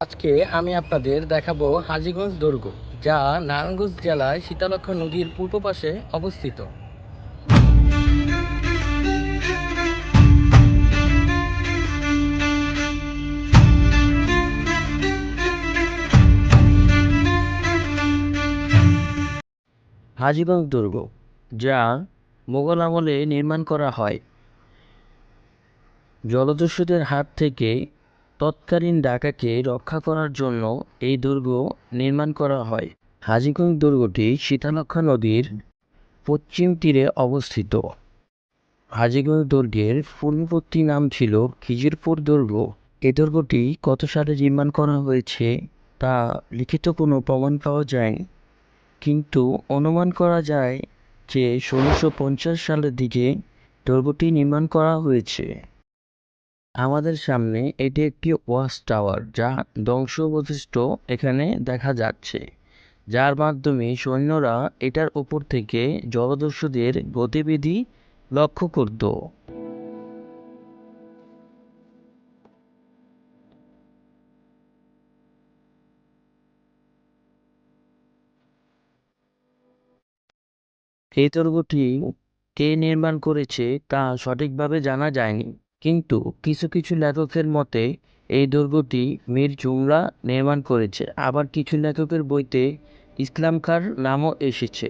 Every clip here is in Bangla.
আজকে আমি আপনাদের দেখাবো হাজীগঞ্জ দুর্গ, যা নারায়ণগঞ্জ জেলায় শীতলক্ষ্যা নদীর পূর্ব পাশে অবস্থিত। হাজীগঞ্জ দুর্গ, যা মোগল আমলে নির্মাণ করা হয়। জলদস্যুদের হাত থেকে তৎকালীন ঢাকাকে রক্ষা করার জন্য এই দুর্গ নির্মাণ করা হয়। হাজিগঞ্জ দুর্গটি শীতলক্ষ্যা নদীর পশ্চিম তীরে অবস্থিত। হাজিগঞ্জ দুর্গের পূর্ববর্তী নাম ছিল খিজিরপুর দুর্গ। এই দুর্গটি কত সালে নির্মাণ করা হয়েছে তা লিখিত কোনো প্রমাণ পাওয়া যায়নি কিন্তু অনুমান করা যায় যে ষোলোশো পঞ্চাশ সালের দিকে দুর্গটি নির্মাণ করা হয়েছে। আমাদের সামনে এটি একটি ওয়াচ টাওয়ার যা ধ্বংস অবশিষ্ট এখানে দেখা যাচ্ছে, যার মাধ্যমে সৈন্যরা এটার উপর থেকে জলদস্যুদের গতিবিধি লক্ষ্য করত। এই দুর্গটি কে নির্মাণ করেছে তা সঠিকভাবে জানা যায়নি। কিন্তু কিছু কিছু লেখকের মতে, এই দুর্গটি মীর জুমরা নির্মাণ করেছে। আবার কিছু লেখকের বইতে ইসলাম খাঁর নামও এসেছে।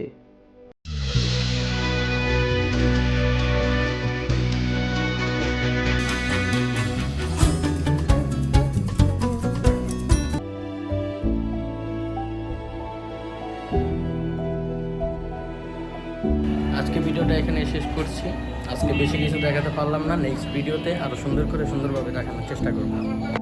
আজকে ভিডিওটা এখানে শেষ করছি। আজকে বেশি কিছু দেখাতে পারলাম না। নেক্সট ভিডিওতে আরও সুন্দর করে সুন্দরভাবে দেখানোর চেষ্টা করব।